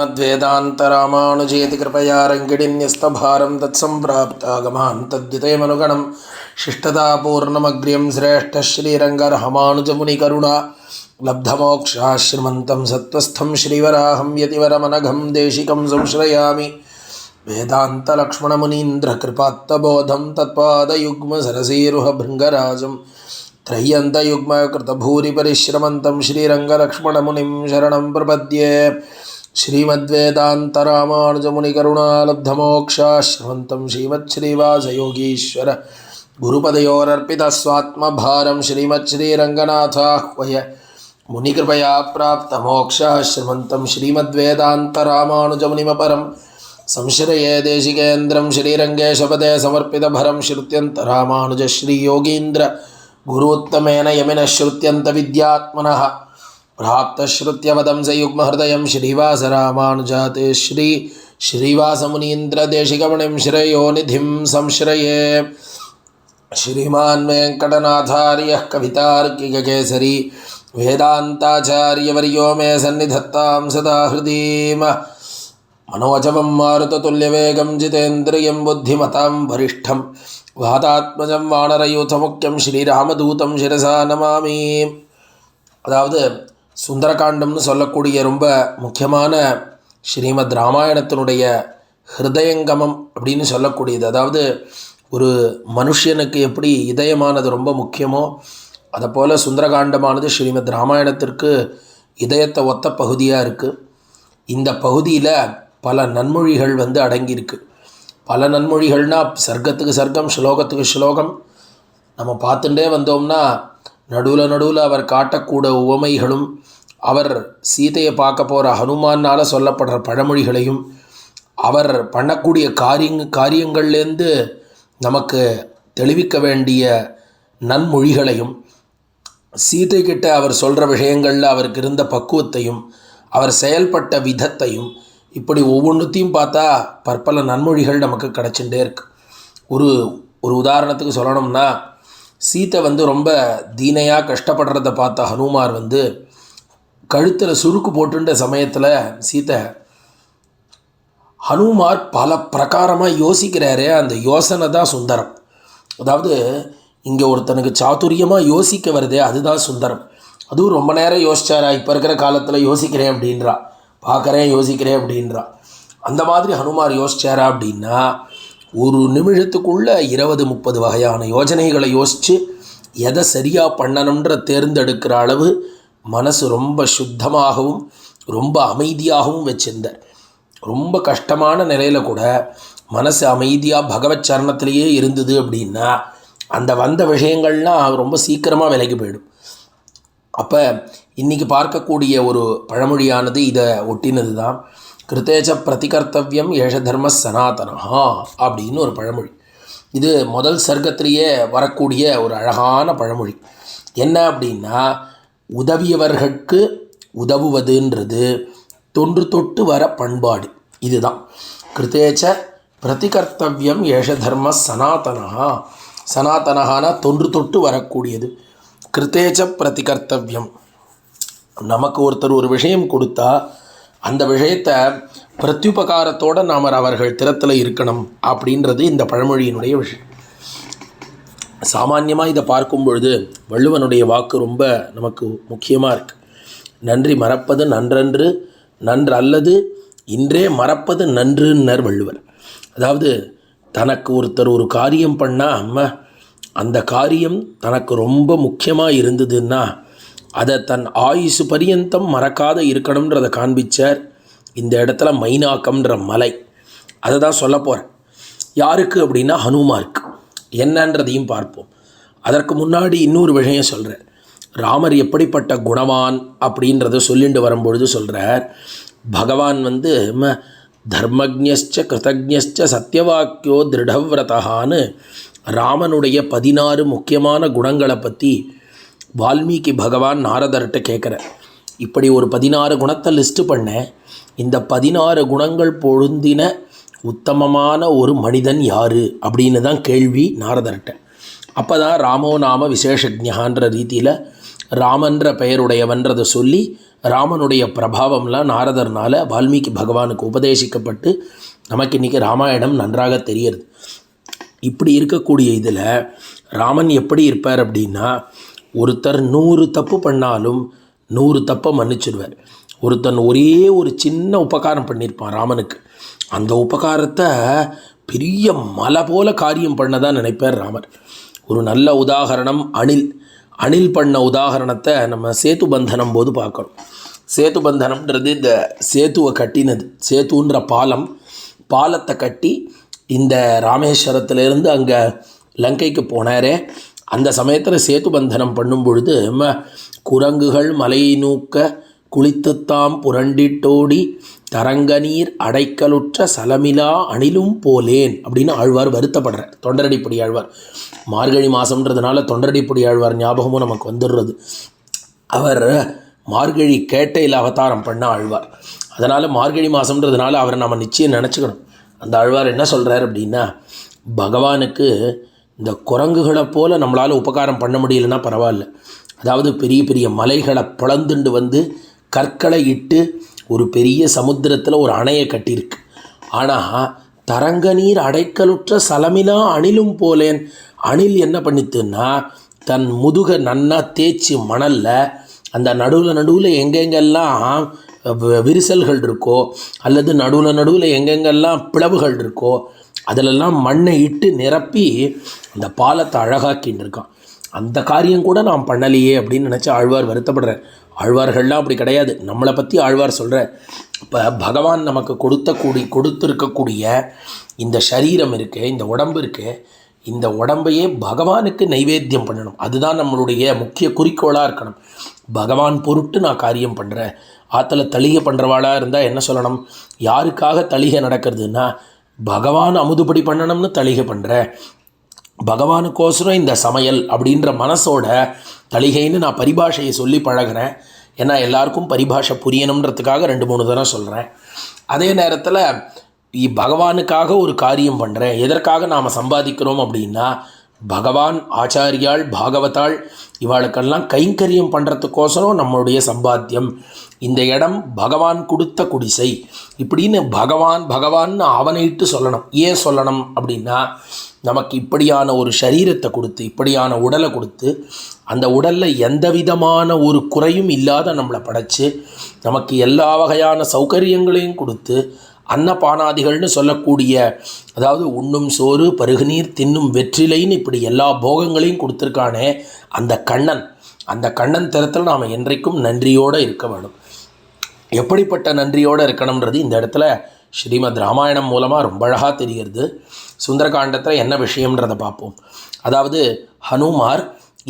मद्वेदान्तरामानुजेति कृपया रङ्गिणीन्यस्तभारं तत्सम्प्राप्तागमान् तद्वितयमनुगणं शिष्टतापूर्णमग्र्यं श्रेष्ठः श्रीरङ्गरहमानुजमुनिकरुणा लब्धमोक्षाश्रमन्तं सत्त्वस्थं श्रीवराहं यतिवरमनघं देशिकं संश्रयामि वेदान्तलक्ष्मणमुनीन्द्रकृपात्तबोधं तत्पादयुग्मसरसीरुहभृङ्गराजं त्रय्यन्तयुग्मकृतभूरिपरिश्रमन्तं श्रीरङ्गलक्ष्मणमुनिं शरणं प्रपद्ये श्रीमद्वेदान्तरामानुजमुनिकरुणालब्धमोक्षाश्रमन्तं श्रीमच्छ्रीवासयोगीश्वर गुरुपदयोरर्पितस्वात्मभारं श्रीमच्छ्रीरङ्गनाथाह्वय मुनिकृपया प्राप्तमोक्षाश्रमन्तं श्रीमद्वेदान्तरामानुजमुनिमपरं संश्रये देशिकेन्द्रं श्रीरङ्गेशपदे समर्पितभरं श्रुत्यन्तरामानुजश्रीयोगीन्द्र गुरूत्तमेन यमिनः श्रुत्यन्तविद्यात्मनः प्राप्तश्रुत्यवदं स युग्महृदयं श्रीवासरामानुजाते श्री श्रीवासमुनीन्द्रदेशिकमणिं श्रेयो निधिं संश्रये श्रीमान् वेङ्कटनाथार्यः कवितार्किककेसरी वेदान्ताचार्यवर्यो मे सन्निधत्तां सदा हृदीम मनोजवं मारुततुल्यवेगं जितेन्द्रियं बुद्धिमतां वरिष्ठं वातात्मजं वानरयूथमुख्यं श्रीरामदूतं शिरसा नमामि அதாவது சுந்தரகாண்டம்னு சொல்லக்கூடிய ரொம்ப முக்கியமான ஸ்ரீமத் ராமாயணத்தினுடைய ஹிருதயங்கமம் அப்படின்னு சொல்லக்கூடியது. அதாவது ஒரு மனுஷனுக்கு எப்படி இதயமானது ரொம்ப முக்கியமோ அதை போல் சுந்தரகாண்டமானது ஸ்ரீமத் ராமாயணத்திற்கு இதயத்தை ஒத்த பகுதியாக இருக்குது இந்த பகுதியில் பல நன்மொழிகள் வந்து அடங்கியிருக்கு. பல நன்மொழிகள்னால் சர்க்கத்துக்கு சர்க்கம் ஸ்லோகத்துக்கு ஸ்லோகம். நம்ம பார்த்துட்டே வந்தோம்னா நடுவில் நடுவில் அவர் காட்டக்கூட உவமைகளும் அவர் சீதையை பார்க்க போகிற ஹனுமானால் சொல்லப்படுற பழமொழிகளையும் அவர் பண்ணக்கூடிய காரியங் காரியங்கள்லேருந்து நமக்கு தெளிவிக்க வேண்டிய நன்மொழிகளையும் சீதை கிட்ட அவர் சொல்கிற விஷயங்களில் அவருக்கு இருந்த பக்குவத்தையும் அவர் செயல்பட்ட விதத்தையும் இப்படி ஒவ்வொன்றுத்தையும் பார்த்தா பற்பல நன்மொழிகள் நமக்கு கிடச்சிட்டே இருக்கு. ஒரு ஒரு உதாரணத்துக்கு சொல்லணும்னா சீத்தை வந்து ரொம்ப தீனையாக கஷ்டப்படுறத பார்த்த ஹனுமார் வந்து கழுத்தில் சுருக்கு போட்டுன்ற சமயத்தில் சீத்தை ஹனுமார் பல பிரகாரமாக யோசிக்கிறாரு அந்த யோசனை தான் சுந்தரம். அதாவது இங்கே ஒருத்தனுக்கு சாதுரியமாக யோசிக்க வருதே அதுதான் சுந்தரம். அதுவும் ரொம்ப நேரம் யோசிச்சாரா இப்போ இருக்கிற காலத்தில் யோசிக்கிறேன் அப்படின்றா. பார்க்குறேன் யோசிக்கிறேன் அப்படின்றா. அந்த மாதிரி ஹனுமார் யோசிச்சாரா அப்படின்னா ஒரு நிமிஷத்துக்குள்ளே இருபது முப்பது வகையான யோஜனைகளை யோசித்து எதை சரியாக பண்ணணுன்ற தேர்ந்தெடுக்கிற அளவு மனசு ரொம்ப சுத்தமாகவும் ரொம்ப அமைதியாகவும் வச்சிருந்தார். ரொம்ப கஷ்டமான நிலையில் கூட மனசு அமைதியாக பகவத் சரணத்திலேயே இருந்தது அப்படின்னா அந்த வந்த விஷயங்கள்லாம் ரொம்ப சீக்கிரமாக விலகி போயிடும். அப்போ இன்றைக்கி பார்க்கக்கூடிய ஒரு பழமொழியானது இதை ஒட்டினது தான் கிருத்தேச்ச பிரதிகர்த்தவியம் ஏஷ தர்ம சனாதனஹா அப்படின்னு ஒரு பழமொழி. இது முதல் சர்க்கத்திலேயே வரக்கூடிய ஒரு அழகான பழமொழி. என்ன அப்படின்னா உதவியவர்களுக்கு உதவுவதுன்றது தொன்று தொட்டு வர பண்பாடு. இதுதான். கிருத்தேச்ச பிரதிகர்த்தவியம் ஏஷ தர்ம சனாதனஹா. சனாதனஹானா தொன்று தொட்டு வரக்கூடியது. கிருத்தேச்ச பிரதிகர்த்தவியம். நமக்கு ஒருத்தர் ஒரு விஷயம் கொடுத்தா அந்த விஷயத்தை பிரத்யுபகாரத்தோடு நாம் அவர்கள் திறத்தில் இருக்கணும் அப்படின்றது இந்த பழமொழியினுடைய விஷயம். சாமான்யமாக இதை பார்க்கும் பொழுது வள்ளுவனுடைய வாக்கு ரொம்ப நமக்கு முக்கியமாக இருக்குது நன்றி மறப்பது நன்றன்று நன்று அல்லது இன்றே மறப்பது நன்றுன்னர் வள்ளுவர். அதாவது தனக்கு ஒருத்தர் ஒரு காரியம் பண்ணால் அம்மா அந்த காரியம் தனக்கு ரொம்ப முக்கியமாக இருந்ததுன்னா அதை தன் ஆயுசு பரியந்தம் மறக்காத இருக்கணுன்றதை காண்பிச்சார். இந்த இடத்துல மைனாக்கம்ன்ற மலை. அதை தான் சொல்ல போகிறேன் யாருக்கு அப்படின்னா ஹனுமாருக்கு. என்னன்றதையும் பார்ப்போம். அதற்கு முன்னாடி இன்னொரு விஷயம் சொல்கிறேன் ராமர் எப்படிப்பட்ட குணவான் அப்படின்றத சொல்லிட்டு வரும்பொழுது சொல்கிறார் பகவான் வந்து ம தர்மஜ்ஞச்ச கிருதஜ்ஞச்ச சத்தியவாக்கியோ திருடவிரதான்னு ராமனுடைய பதினாறு முக்கியமான குணங்களை பற்றி வால்மீகி பகவான் நாரதர்கிட்ட கேட்குறார் இப்படி ஒரு பதினாறு குணத்தை லிஸ்ட்டு பண்ணேன் இந்த பதினாறு குணங்கள் பொருந்தின உத்தமமான ஒரு மனிதன் யார்? அப்படின்னு தான் கேள்வி நாரதர்கிட்ட. அப்போ தான் ராமோ நாம விசேஷஜான்ற ரீதியில் ராமன்ற பெயருடையவன்றதை சொல்லி ராமனுடைய பிரபாவம்லாம் நாரதர்னால் வால்மீகி பகவானுக்கு உபதேசிக்கப்பட்டு நமக்கு இன்றைக்கி ராமாயணம் நன்றாக தெரியுது. இப்படி இருக்கக்கூடிய இதில் ராமன் எப்படி இருப்பார் அப்படின்னா ஒருத்தர் நூறு தப்பு பண்ணாலும் நூறு தப்பை மன்னிச்சிடுவார். ஒருத்தன் ஒரே ஒரு சின்ன உபகாரம் பண்ணியிருப்பான் ராமனுக்கு. அந்த உபகாரத்தை பெரிய மலை போல காரியம் பண்ணதான் நினைப்பார் ராமர். ஒரு நல்ல உதாகரணம் அணில் அணில் பண்ண உதாகரணத்தை நம்ம சேத்து பந்தனம் போது பார்க்கணும். சேத்து பந்தனம்ன்றது இந்த சேத்துவை கட்டினது. சேத்துன்ற பாலம் பாலத்தை கட்டி இந்த ராமேஸ்வரத்துலேருந்து அங்கே லங்கைக்கு போனாரே. அந்த சமயத்தில் சேத்து பந்தனம் பண்ணும் பொழுது குரங்குகள் மலையை நூக்க குளித்துத்தாம் புரண்டிட்டோடி தரங்க நீர் அடைக்கலுற்ற சலமிலா அணிலும் போலேன் அப்படின்னு ஆழ்வார் வருத்தப்படுறார். தொண்டரடிப்படி ஆழ்வார். மார்கழி மாதம்ன்றதுனால தொண்டரடிப்படி ஆழ்வார் ஞாபகமும் நமக்கு வந்துடுறது. அவர் மார்கழி கேட்டையில் அவதாரம் பண்ண ஆழ்வார். அதனால் மார்கழி மாதம்ன்றதுனால அவரை நம்ம நிச்சயம் நினச்சிக்கணும். அந்த ஆழ்வார் என்ன சொல்கிறார் அப்படின்னா பகவானுக்கு இந்த குரங்குகளை போல் நம்மளால் உபகாரம் பண்ண முடியலன்னா பரவாயில்ல. அதாவது பெரிய பெரிய மலைகளை பிளந்துண்டு வந்து கற்களை இட்டு ஒரு பெரிய சமுத்திரத்தில் ஒரு அணையை கட்டியிருக்கு. ஆனால் தரங்க நீர் அடைக்கலுற்ற சலமினா அணிலும் போலேன். அணில் என்ன பண்ணித்துன்னா தன் முதுக நன்னா தேய்ச்சி மணலில் அந்த நடுவில் நடுவில் எங்கெங்கெல்லாம் விரிசல்கள் இருக்கோ அல்லது நடுவில் நடுவில் எங்கெங்கெல்லாம் பிளவுகள் இருக்கோ அதிலெல்லாம் மண்ணை இட்டு நிரப்பி அந்த பாலத்தை அழகாக்கின்னு இருக்கான் அந்த காரியம் கூட நாம் பண்ணலையே அப்படின்னு நினச்சி ஆழ்வார் வருத்தப்படுறார். ஆழ்வார்கள்லாம் அப்படி கிடையாது. நம்மளை பற்றி ஆழ்வார் சொல்கிறார் இப்போ பகவான் நமக்கு கொடுத்த கூடி கொடுத்துருக்கக்கூடிய இந்த சரீரம் இருக்குது இந்த உடம்பு இருக்குது இந்த உடம்பையே பகவானுக்கு நைவேத்தியம் பண்ணணும். அதுதான் நம்மளுடைய முக்கிய குறிக்கோளாக இருக்கணும். பகவான் பொருட்டு நான் காரியம் பண்ணுறேன் ஆற்றுல தளிகை பண்ணுறவாளாக இருந்தால் என்ன சொல்லணும்? யாருக்காக தளிகை நடக்கிறதுன்னா பகவான் அமுதுபடி பண்ணணும்னு தளிகை பண்ணுறேன் பகவானுக்கோசரம் இந்த சமையல் அப்படின்ற மனசோட தளிகைன்னு நான் பரிபாஷையை சொல்லி பழகுறேன். ஏன்னா எல்லாருக்கும் பரிபாஷை புரியணுன்றதுக்காக ரெண்டு மூணு தரம் சொல்கிறேன் அதே நேரத்தில் இ- பகவானுக்காக ஒரு காரியம் பண்ணுறேன் எதற்காக நாம் சம்பாதிக்கிறோம் அப்படின்னா பகவான் ஆச்சாரியாள் பாகவதாள் இவாளுக்கெல்லாம் கைங்கரியம் பண்ணுறதுக்கோசரம் நம்மளுடைய சம்பாத்தியம். இந்த இடம் பகவான் கொடுத்த குடிசை. இப்படின்னு பகவான் பகவான்னு அவனைட்டு சொல்லணும். ஏன் சொல்லணும் அப்படின்னா நமக்கு இப்படியான ஒரு சரீரத்தை கொடுத்து இப்படியான உடலை கொடுத்து அந்த உடலில் எந்த விதமான ஒரு குறையும் இல்லாத நம்மளை படைச்சு நமக்கு எல்லா வகையான சௌகரியங்களையும் கொடுத்து அன்னபானாதிகள்னு சொல்லக்கூடிய அதாவது உண்ணும் சோறு பருகுநீர் தின்னும் வெற்றிலைன்னு இப்படி எல்லா போகங்களையும் கொடுத்துருக்கானே அந்த கண்ணன். அந்த கண்ணன் தரத்தில் நாம் என்றைக்கும் நன்றியோடு இருக்க வேணும் எப்படிப்பட்ட நன்றியோடு இருக்கணுன்றது இந்த இடத்துல ஸ்ரீமத் ராமாயணம் மூலமாக ரொம்ப அழகாக தெரிகிறது. சுந்தரகாண்டத்தில் என்ன விஷயம்ன்றதை பார்ப்போம். அதாவது ஹனுமார்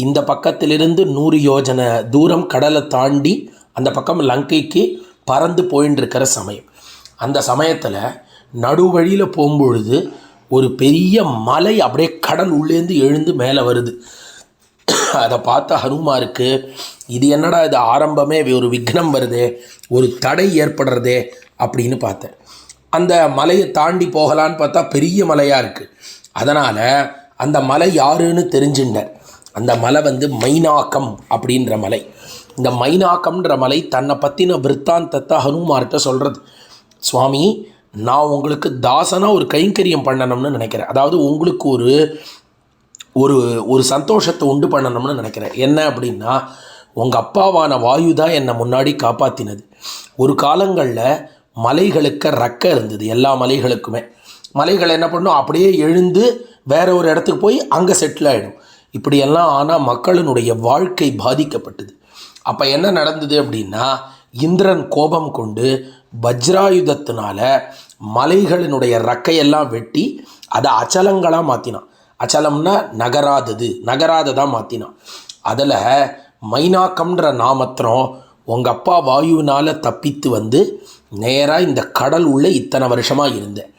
இந்த பக்கத்திலிருந்து நூறு யோஜனை தூரம் கடலை தாண்டி அந்த பக்கம் லங்கைக்கு பறந்து போயின்னு இருக்கிற சமயம். அந்த சமயத்தில் நடுவழியில் போகும்பொழுது ஒரு பெரிய மலை அப்படியே கடல் உள்ளேந்து எழுந்து மேலே வருது. அதை பார்த்த ஹனுமாருக்கு இது என்னடா இது? ஆரம்பமே ஒரு விக்னம் வருதே ஒரு தடை ஏற்படுறதே அப்படின்னு பார்த்தேன். அந்த மலையை தாண்டி போகலான்னு பார்த்தா பெரிய மலையாக இருக்குது அதனால் அந்த மலை யாருன்னு தெரிஞ்சுட்டார் அந்த மலை வந்து மைனாக்கம் அப்படின்ற மலை. இந்த மைனாக்கம்ன்ற மலை தன்னை பற்றின விற்த்தாந்தத்தை ஹனுமார்கிட்ட சொல்கிறது சுவாமி நான் உங்களுக்கு தாசனாக ஒரு கைங்கரியம் பண்ணணும்னு நினைக்கிறேன். அதாவது உங்களுக்கு ஒரு ஒரு ஒரு சந்தோஷத்தை உண்டு பண்ணணும்னு நினைக்கிறேன். என்ன அப்படின்னா உங்கள் அப்பாவான வாயு தான் என்னை முன்னாடி காப்பாற்றினது ஒரு காலங்களில் மலைகளுக்கு ரெக்கை இருந்தது எல்லா மலைகளுக்குமே. மலைகள் என்ன பண்ணும்? அப்படியே எழுந்து வேற ஒரு இடத்துக்கு போய் அங்கே செட்டில் ஆகிடும் இப்படியெல்லாம் ஆனால் மக்களினுடைய வாழ்க்கை பாதிக்கப்பட்டது. அப்போ என்ன நடந்தது அப்படின்னா இந்திரன் கோபம் கொண்டு வஜ்ராயுதத்தினால மலைகளினுடைய ரெக்கையெல்லாம் வெட்டி அதை அச்சலங்களாக மாற்றினான் அச்சலம்னா நகராதது நகராததாக மாற்றினான் அதில் மைனாக்கம்ன்ற நாமத்திரம் உங்கள் அப்பா வாயுவினால் தப்பித்து வந்து நேராக இந்த கடல் உள்ளே இத்தனை வருஷமாக இருந்தேன்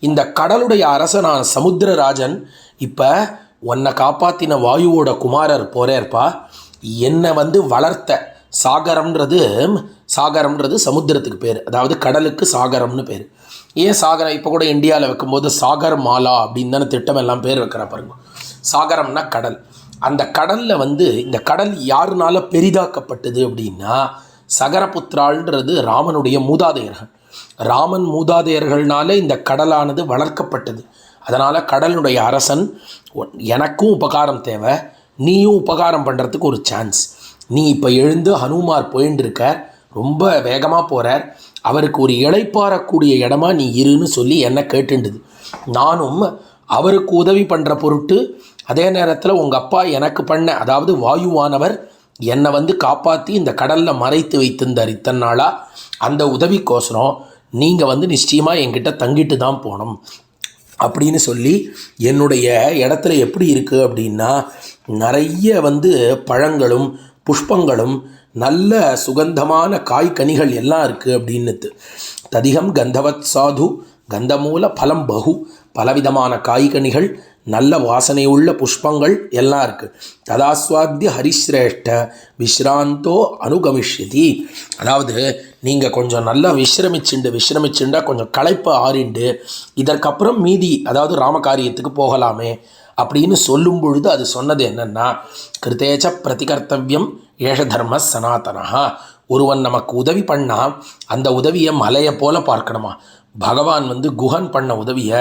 இந்த கடலுடைய அரசனான சமுத்திரராஜன் இப்போ உன்னை காப்பாற்றின வாயுவோட குமாரர் போகிறேற்பா என்னை வந்து வளர்த்த சாகரம்ன்றது சாகரம்ன்றது சமுத்திரத்துக்கு பேர். அதாவது கடலுக்கு சாகரம்னு பேர். ஏன் சாகரம்? இப்போ கூட இந்தியாவில் வைக்கும்போது சாகர் மாலா அப்படின்னு தானே திட்டம் எல்லாம் பேர் வைக்கிற பாருங்க. சாகரம்னா கடல். அந்த கடலில் வந்து இந்த கடல் யாருனால பெரிதாக்கப்பட்டது அப்படின்னா சகரபுத்திராள்ன்றது ராமனுடைய மூதாதையர்கள். ராமன் மூதாதையர்கள்னாலே இந்த கடலானது வளர்க்கப்பட்டது. அதனால் கடலுடைய அரசன் எனக்கும் உபகாரம் தேவை நீயும் உபகாரம் பண்ணுறதுக்கு ஒரு சான்ஸ் நீ இப்போ எழுந்து ஹனுமார் போயின்னு ரொம்ப வேகமாக போகிறார் அவருக்கு ஒரு இழைப்பாரக்கூடிய இடமா நீ இருன்னு சொல்லி என்ன கேட்டுண்டுது நானும் அவருக்கு உதவி பண்ணுற பொருட்டு அதே நேரத்தில் உங்கள் அப்பா எனக்கு பண்ண அதாவது வாயுவானவர் என்னை வந்து காப்பாற்றி இந்த கடலில் மறைத்து வைத்திருந்தார் இத்தனை நாளாக அந்த உதவிக்கோசரம் நீங்கள் வந்து நிச்சயமாக என்கிட்ட தங்கிட்டு தான் போனோம் அப்படின்னு சொல்லி என்னுடைய இடத்துல எப்படி இருக்குது அப்படின்னா நிறைய வந்து பழங்களும் புஷ்பங்களும் நல்ல சுகந்தமான காய் கனிகள் எல்லாம் இருக்குது அப்படின்னுத்து ததிகம் கந்தவத் சாது கந்தமூல பலம் பகு பலவிதமான காய்கனிகள் நல்ல வாசனையுள்ள புஷ்பங்கள் எல்லாம் இருக்குது ததாஸ்வாத்திய ஹரிஸ்ரேஷ்ட விஸ்ராந்தோ அனுகமிஷ்யதி. அதாவது நீங்கள் கொஞ்சம் நல்லா விஸ்ரமிச்சுண்டு விஸ்ரமிச்சுண்டா கொஞ்சம் களைப்பை ஆறிண்டு இதற்கப்புறம் மீதி அதாவது ராமகாரியத்துக்கு போகலாமே அப்படின்னு சொல்லும் பொழுது அது சொன்னது என்னென்னா கிருத்தேச்ச பிரதிகர்த்தவியம் ஏஷ தர்ம சனாதனஹா. ஒருவன் நமக்கு உதவி பண்ணால் அந்த உதவியை மலையை போல பார்க்கணுமா? பகவான் வந்து குஹன் பண்ண உதவியை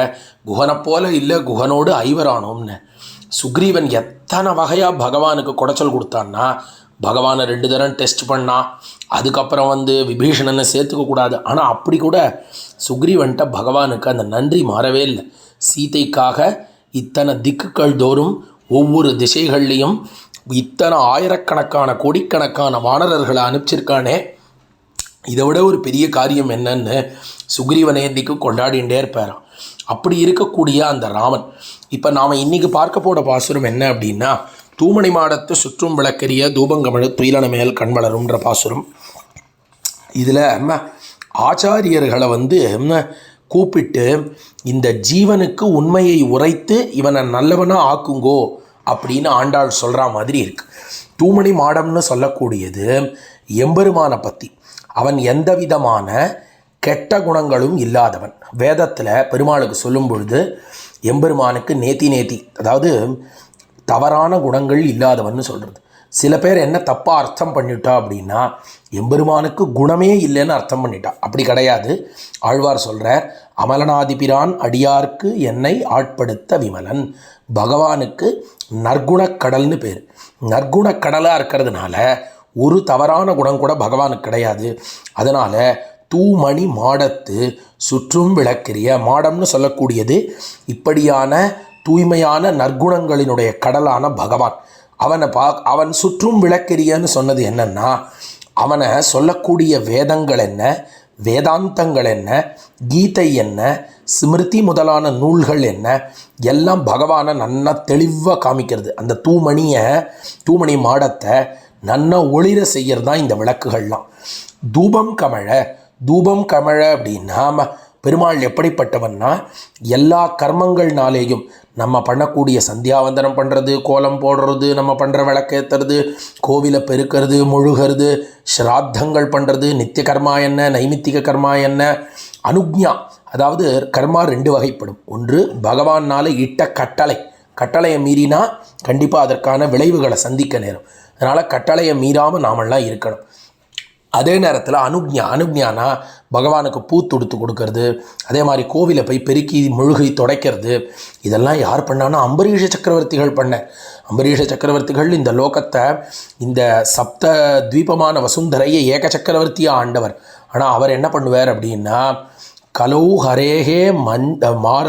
குஹனை போல இல்லை குஹனோடு ஐவரானோம்னு. சுக்ரீவன் எத்தனை வகையாக பகவானுக்கு குடைச்சல் கொடுத்தான்னா பகவானை ரெண்டு தரம் டெஸ்ட் பண்ணா அதுக்கப்புறம் வந்து விபீஷணனை சேர்த்துக்க கூடாது. ஆனால் அப்படி கூட சுக்ரீவன்ட்ட பகவானுக்கு அந்த நன்றி மாறவே இல்லை. சீதைக்காக இத்தனை திக்குகள் தோறும் ஒவ்வொரு திசைகள்லையும் இத்தனை ஆயிரக்கணக்கான கோடிக்கணக்கான வானரர்களை அனுப்பிச்சிருக்கானே. இதை விட ஒரு பெரிய காரியம் என்னன்னு சுக்ரீவனேந்திக்கு கொண்டாடிண்டே இருப்பாராம். அப்படி இருக்கக்கூடிய அந்த ராமன். இப்போ நாம் இன்றைக்கி பார்க்க போட பாசுரம் என்ன அப்படின்னா தூமணி மாடத்து சுற்றும் விளக்கரிய தூபங்கமழு துயிலன மேல் கண்வளரும்ன்ற பாசுரம். இதில் ஆச்சாரியர்களை வந்து ம், கூப்பிட்டு இந்த ஜீவனுக்கு உண்மையை உரைத்து இவனை நல்லவனாக ஆக்குங்கோ அப்படின்னு ஆண்டாள் சொல்கிற மாதிரி இருக்கு. தூமணி மாடம்னு சொல்லக்கூடியது எம்பெருமானை பற்றி அவன் எந்த விதமான கெட்ட குணங்களும் இல்லாதவன். வேதத்தில் பெருமாளுக்கு சொல்லும் பொழுது எம்பெருமானுக்கு நேத்தி நேத்தி அதாவது தவறான குணங்கள் இல்லாதவன்னு சொல்கிறது சில பேர் என்ன தப்பாக அர்த்தம் பண்ணிட்டா அப்படின்னா எம்பெருமானுக்கு குணமே இல்லைன்னு அர்த்தம் பண்ணிட்டா. அப்படி கிடையாது. ஆழ்வார் சொல்கிறார் அமலனாதிபிரான் அடியார்க்கு என்னை ஆட்படுத்த விமலன். பகவானுக்கு நற்குணக்கடல்னு பேர். நற்குணக்கடலாக இருக்கிறதுனால ஒரு தவறான குணம் கூட பகவானுக்கு கிடையாது. அதனால் தூமணி மாடத்து சுற்றும் விளக்கிறிய. மாடம்னு சொல்லக்கூடியது இப்படியான தூய்மையான நற்குணங்களினுடைய கடலான பகவான். அவனை பா அவன் சுற்றும் விளக்கெரியன்னு சொன்னது என்னன்னா அவனை சொல்லக்கூடிய வேதங்கள் என்ன வேதாந்தங்கள் என்ன கீதை என்ன ஸ்மிருதி முதலான நூல்கள் என்ன எல்லாம் பகவானை நன்னா தெளிவாக காமிக்கிறது. அந்த தூமணியை தூமணி மாடத்தை நன்னா ஒளிர செய்கிறது தான் இந்த விளக்குகள்லாம். தூபம் கமழ தூபம் கமழ அப்படின்னா ம- பெருமாள் எப்படிப்பட்டவன்னா எல்லா கர்மங்கள்னாலேயும் நம்ம பண்ணக்கூடிய சந்தியாவந்தனம் பண்ணுறது கோலம் போடுறது நம்ம பண்ணுற விளக்கேற்றுறது கோவிலை பெருக்கிறது முழுகிறது ஸ்ராத்தங்கள் பண்ணுறது நித்திய கர்மா என்ன நைமித்திக கர்மா என்ன அனுக்ஞா. அதாவது கர்மா ரெண்டு வகைப்படும். ஒன்று பகவானால் இட்ட கட்டளை. கட்டளையை மீறினா கண்டிப்பாக அதற்கான விளைவுகளை சந்திக்க நேரும். அதனால் கட்டளையை மீறாமல் நாமெல்லாம் இருக்கணும். அதே நேரத்தில் அனுக்ஞா அனுக்ஞானா பகவானுக்கு பூ தொடுத்து கொடுக்கறது அதே மாதிரி கோவிலை போய் பெருக்கி முழுகை துடைக்கிறது இதெல்லாம் யார் பண்ணான்னா அம்பரீஷ சக்கரவர்த்திகள் பண்ண. அம்பரீஷ சக்கரவர்த்திகள் இந்த லோகத்தை இந்த சப்த தீபமான வசுந்தரையை ஏக சக்கரவர்த்தியாக ஆண்டவர். ஆனால் அவர் என்ன பண்ணுவார் அப்படின்னா கலௌ ஹரேகே மன் மார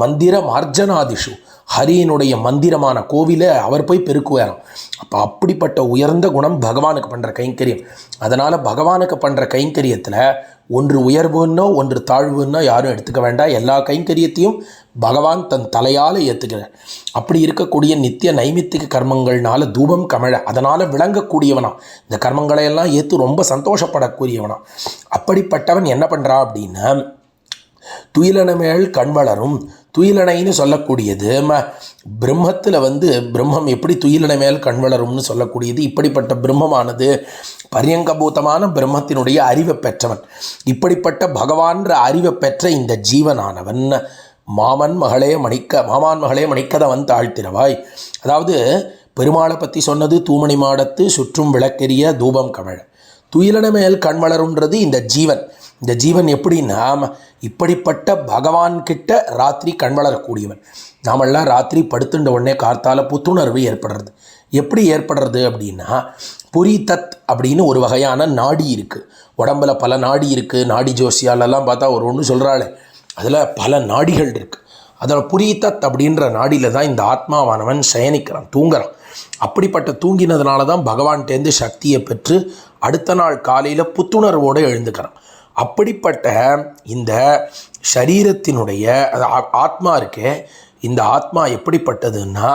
மந்திர மார்ஜனாதிஷு. ஹரியினுடைய மந்திரமான கோவிலை அவர் போய் பெருக்குவாராம். அப்போ அப்படிப்பட்ட உயர்ந்த குணம் பகவானுக்கு பண்ணுற கைங்கரியம். அதனால் பகவானுக்கு பண்ணுற கைங்கரியத்தில் ஒன்று உயர்வுன்னோ ஒன்று தாழ்வுன்னோ யாரும் எடுத்துக்க வேண்டாம். எல்லா கைங்கரியத்தையும் பகவான் தன் தலையால் ஏற்றுக்கிறார் அப்படி இருக்கக்கூடிய நித்திய நைமித்திக கர்மங்கள்னால தூபம் கமழ அதனால் விளங்கக்கூடியவனா இந்த கர்மங்களை எல்லாம் ஏற்று ரொம்ப சந்தோஷப்படக்கூடியவனா அப்படிப்பட்டவன் என்ன பண்ணுறா அப்படின்னா துயிலனமேல் கண் வளரும் துயிலணைன்னு சொல்லக்கூடியது. ம பிரம்மத்தில் வந்து பிரம்மம் எப்படி துயிலணை மேல் கண் வளரும்னு சொல்லக்கூடியது. இப்படிப்பட்ட பிரம்மமானது பரியங்கபூதமான பிரம்மத்தினுடைய அறிவை பெற்றவன். இப்படிப்பட்ட பகவான்ற அறிவை பெற்ற இந்த ஜீவனானவன் மாமன் மகளே மணிக்க மாமான் மகளே மணிக்கதவன் தாழ்த்திரவாய் அதாவது பெருமாளை பற்றி சொன்னது தூமணி மாடத்து சுற்றும் விளக்கெரிய தூபம் கமழ். துயிலன மேல் கண் வளரும்ன்றது இந்த ஜீவன். இந்த ஜீவன் எப்படின்னா இப்படிப்பட்ட பகவான்கிட்ட ராத்திரி கண் வளரக்கூடியவன். நாமெல்லாம் ராத்திரி படுத்துண்ட உடனே கார்த்தால புத்துணர்வு ஏற்படுறது. எப்படி ஏற்படுறது அப்படின்னா புரி தத் அப்படின்னு ஒரு வகையான நாடி இருக்குது உடம்புல பல நாடி இருக்குது நாடி ஜோசியாலெல்லாம் பார்த்தா ஒரு ஒன்று சொல்கிறாளே அதில் பல நாடிகள் இருக்குது அதில் புரித்தத் அப்படின்ற நாடியில் தான் இந்த ஆத்மாவானவன் சயனிக்கிறான் தூங்குறான். அப்படிப்பட்ட தூங்கினதுனால தான் பகவான்கிட்டேருந்து சக்தியை பெற்று அடுத்த நாள் காலையில் புத்துணர்வோடு எழுந்துக்கிறான். அப்படிப்பட்ட இந்த சரீரத்தினுடைய ஆ- ஆத்மா இருக்கே இந்த ஆத்மா எப்படிப்பட்டதுன்னா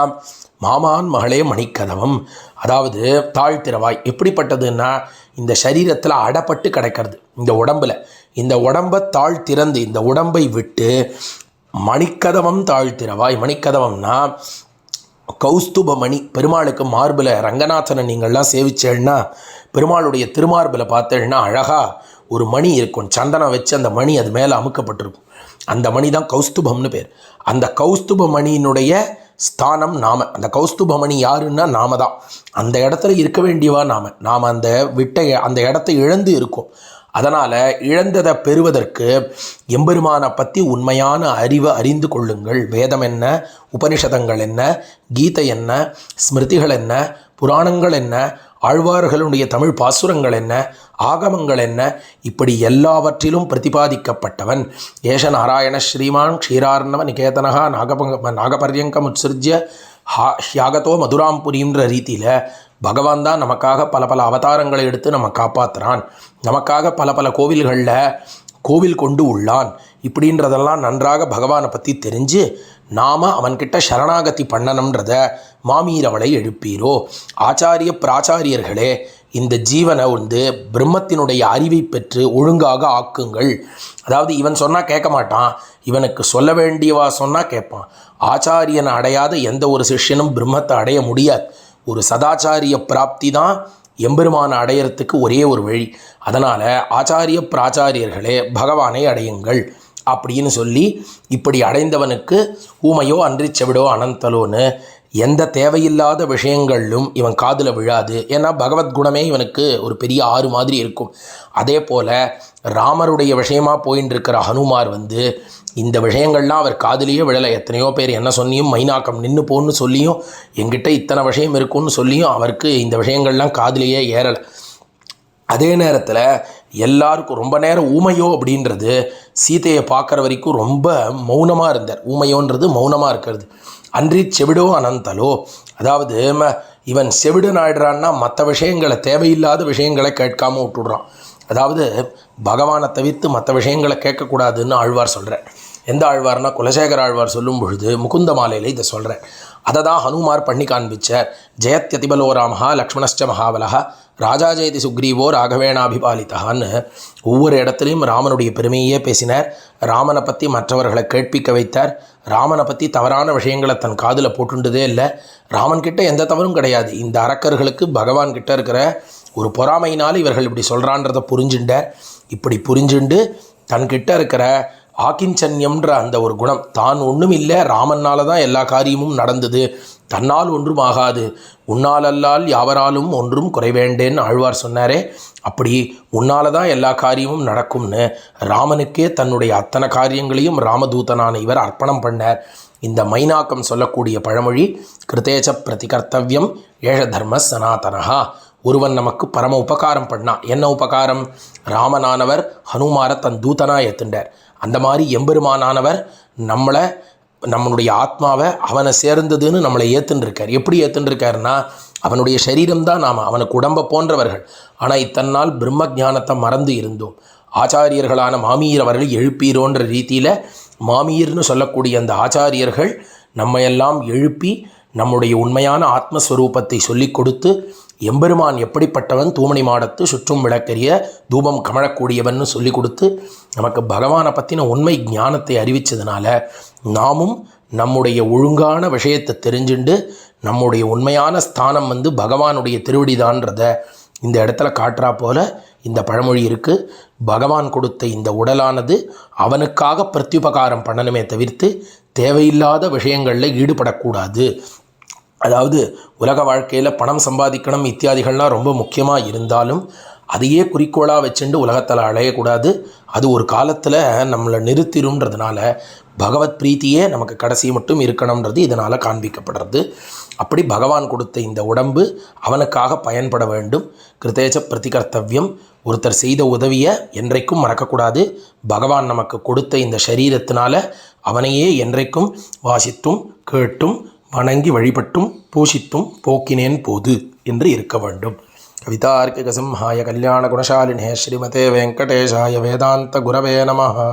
மாமான் மகளே மணிக்கதவம். அதாவது தாழ்த்திரவாய் எப்படிப்பட்டதுன்னா இந்த சரீரத்தில் அடப்பட்டு கிடக்கிறது இந்த உடம்பில். இந்த உடம்பை தாழ் திறந்து இந்த உடம்பை விட்டு மணிக்கதவம் தாழ்த்திரவாய் மணிக்கதவம்னா கௌஸ்துபமணி பெருமாளுக்கு மார்பில் ரங்கநாதனை நீங்கள்லாம் சேவிச்சேன்னா பெருமாளுடைய திருமார்பில் பார்த்தேன்னா அழகாக ஒரு மணி இருக்கும். சந்தனம் வச்சு அந்த மணி அது மேலே அமுக்கப்பட்டிருக்கும். அந்த மணி தான் கௌஸ்துபம்னு பேர். அந்த கௌஸ்துப மணியினுடைய ஸ்தானம் நாம. அந்த கௌஸ்துப மணி யாருன்னா நாம தான். அந்த இடத்துல இருக்க வேண்டியவா நாம. நாம் அந்த விட்ட அந்த இடத்த இழந்து இருக்கோம். அதனால் இழந்ததை பெறுவதற்கு எம்பெருமானை பற்றி உண்மையான அறிவை அறிந்து கொள்ளுங்கள். வேதம் என்ன? உபனிஷதங்கள் என்ன? கீதை என்ன? ஸ்மிருதிகள் என்ன? புராணங்கள் என்ன? ஆழ்வார்களுடைய தமிழ் பாசுரங்கள் என்ன ஆகமங்கள் என்ன இப்படி எல்லாவற்றிலும் பிரதிபாதிக்கப்பட்டவன். ஏஷ நாராயண ஸ்ரீமான் க்ஷீரார்ணவ நிகேதனகா நாகபங்க நாகபர்யங்கம் உத்சிருஜ்ய ஹா ஹியாகத்தோ மதுராம் புரின்ற ரீதியில் பகவான் தான் நமக்காக பல பல அவதாரங்களை எடுத்து நம்ம காப்பாற்றுறான் நமக்காக பல பல கோவில்களில் கோவில் கொண்டு உள்ளான். இப்படின்றதெல்லாம் நன்றாக பகவானை பற்றி தெரிஞ்சு நாம் அவன்கிட்ட சரணாகதி பண்ணணுன்றத மாமீரவளை எழுப்பீரோ? ஆச்சாரிய பிராச்சாரியர்களே இந்த ஜீவனை வந்து பிரம்மத்தினுடைய அறிவை பெற்று ஒழுங்காக ஆக்குங்கள். அதாவது இவன் சொன்னால் கேட்க மாட்டான். இவனுக்கு சொல்ல வேண்டியவா சொன்னால் கேட்பான். ஆச்சாரியனை அடையாத எந்த ஒரு சிஷ்யனும் பிரம்மத்தை அடைய முடியாது. ஒரு சதாச்சாரிய பிராப்தி தான் எம்பெருமானை அடையறதுக்கு ஒரே ஒரு வழி. அதனால் ஆச்சாரிய பிராச்சாரியர்களே பகவானை அடையுங்கள். அப்படின்னு சொல்லி இப்படி அடைந்தவனுக்கு ஊமையோ அன்றி செவிடோ அனந்தலோன்னு எந்த தேவையில்லாத விஷயங்களிலும் இவன் காதில் விழாது. ஏன்னா பகவத்குணமே இவனுக்கு ஒரு பெரிய ஆறு மாதிரி இருக்கும். அதே போல் ராமருடைய விஷயமாக போயின்னு இருக்கிற ஹனுமார் வந்து இந்த விஷயங்கள்லாம் அவர் காதிலேயே விழலை. எத்தனையோ பேர் என்ன சொன்னியும் மைனாக்கம் நின்று போன்னு சொல்லியும் எங்கிட்ட இத்தனை விஷயம் இருக்குன்னு சொல்லியும் அவருக்கு இந்த விஷயங்கள்லாம் காதிலேயே ஏறலை. அதே நேரத்தில் எல்லாருக்கும் ரொம்ப நேரம் ஊமையோ அப்படின்றது சீதையை பார்க்குற வரைக்கும் ரொம்ப மௌனமாக இருந்தார். ஊமையோன்றது மௌனமாக இருக்கிறது. அன்றி செவிடோ அனந்தலோ. அதாவது ம- இவன் செவிடன் ஆயிடுறான்னா மற்ற விஷயங்களை தேவையில்லாத விஷயங்களை கேட்காம விட்டுடுறான். அதாவது பகவானை தவிர்த்து மற்ற விஷயங்களை கேட்கக்கூடாதுன்னு ஆழ்வார் சொல்கிறார் எந்த ஆழ்வார்னா குலசேகர ஆழ்வார் சொல்லும் பொழுது முகுந்த மாலையில் இதை சொல்கிறேன் அதை தான் ஹனுமார் பண்ணி காண்பிச்சார். ஜெயத்யதிபலோ ராமஹா லக்ஷ்மணஸ்ச மகாபலஹா ராஜா ஜெயதி சுக்ரீவோ ராகவேணாபிபாலிதான்னு ஒவ்வொரு இடத்துலையும் ராமனுடைய பெருமையே பேசினார். ராமனை பற்றி மற்றவர்களை கேட்பிக்க வைத்தார். ராமனை பற்றி தவறான விஷயங்களை தன் காதில் போட்டுண்டதே இல்லை. ராமன்கிட்ட எந்த தவறும் கிடையாது. இந்த அரக்கர்களுக்கு பகவான்கிட்ட இருக்கிற ஒரு பொறாமையினால் இவர்கள் இப்படி சொல்கிறான்றதை புரிஞ்சுண்டார். இப்படி புரிஞ்சுண்டு தன்கிட்ட இருக்கிற ஆக்கிஞ்சன்யம்ன்ற அந்த ஒரு குணம். தான் ஒன்றும் இல்லை ராமனால தான் எல்லா காரியமும் நடந்தது. தன்னால் ஒன்றும் ஆகாது உன்னாலல்லால் யாவராலும் ஒன்றும் குறைவேண்டேன்னு ஆழ்வார் சொன்னாரே. அப்படி உன்னால தான் எல்லா காரியமும் நடக்கும்னு ராமனுக்கே தன்னுடைய அத்தனை காரியங்களையும் ராமதூதனான இவர் அர்ப்பணம் பண்ணார். இந்த மைனாக்கம் சொல்லக்கூடிய பழமொழி கிருத்தேச்ச பிரதிகர்த்தவியம் ஏழ தர்ம சனாதனஹா. ஒருவன் நமக்கு பரம உபகாரம் பண்ணான். என்ன உபகாரம்? ராமனானவர் ஹனுமாரை தன் தூதனா எத்துண்டார் அந்த மாதிரி எம்பெருமானானவர் நம்மளை நம்மளுடைய ஆத்மாவை அவனை சேர்ந்ததுன்னு நம்மளை ஏற்றுன்ருக்கார் எப்படி ஏத்துன்னு அவனுடைய சரீரம் தான் நாம் அவனுக்கு உடம்பை போன்றவர்கள். ஆனால் இத்தன்னால் பிரம்ம ஞானத்தை மறந்து இருந்தோம். ஆச்சாரியர்களான மாமியர் அவர்கள் எழுப்பீரோன்ற ரீதியில் மாமியர்னு சொல்லக்கூடிய அந்த ஆச்சாரியர்கள் நம்மையெல்லாம் எழுப்பி நம்முடைய உண்மையான ஆத்மஸ்வரூபத்தை சொல்லிக் கொடுத்து எம்பெருமான் எப்படிப்பட்டவன்? தூமணி மாடத்து சுற்றும் விளக்கரிய தூபம் கமழக்கூடியவன் சொல்லி கொடுத்து நமக்கு பகவானை பற்றின உண்மை ஞானத்தை அறிவித்ததுனால நாமும் நம்முடைய ஒழுங்கான விஷயத்தை தெரிஞ்சுண்டு நம்முடைய உண்மையான ஸ்தானம் வந்து பகவானுடைய திருவடிதான்றத இந்த இடத்துல காட்டுறா போல இந்த பழமொழி இருக்குது பகவான் கொடுத்த இந்த உடலானது அவனுக்காக பிரத்யுபகாரம் பண்ணணுமே தவிர்த்து தேவையில்லாத விஷயங்களில் ஈடுபடக்கூடாது. அதாவது உலக வாழ்க்கையில் பணம் சம்பாதிக்கணும் இத்தியாதிகள்லாம் ரொம்ப முக்கியமாக இருந்தாலும் அதையே குறிக்கோளாக வச்சுண்டு உலகத்தில் அலையக்கூடாது அது ஒரு காலத்தில் நம்மளை நிறுத்திரும்ன்றதுனால பகவத் பிரீத்தியே நமக்கு கடைசி மட்டும் இருக்கணும்ன்றது இதனால் காண்பிக்கப்படுறது. அப்படி பகவான் கொடுத்த இந்த உடம்பு அவனுக்காக பயன்பட வேண்டும். கிருத்தேச்ச பிரதிகர்த்தவியம் ஒருத்தர் செய்த உதவியை என்றைக்கும் மறக்கக்கூடாது. பகவான் நமக்கு கொடுத்த இந்த சரீரத்தினால அவனையே என்றைக்கும் வாசித்தும் கேட்டும் வணங்கி வழிபட்டும் பூஷித்தும் போக்கினேன் போது என்று இருக்க வேண்டும். கவிதார்க்கிகசிம்ஹாய கல்யாண குணசாலினே ஸ்ரீமதே வெங்கடேஷாய வேதாந்த குரவே நமஹா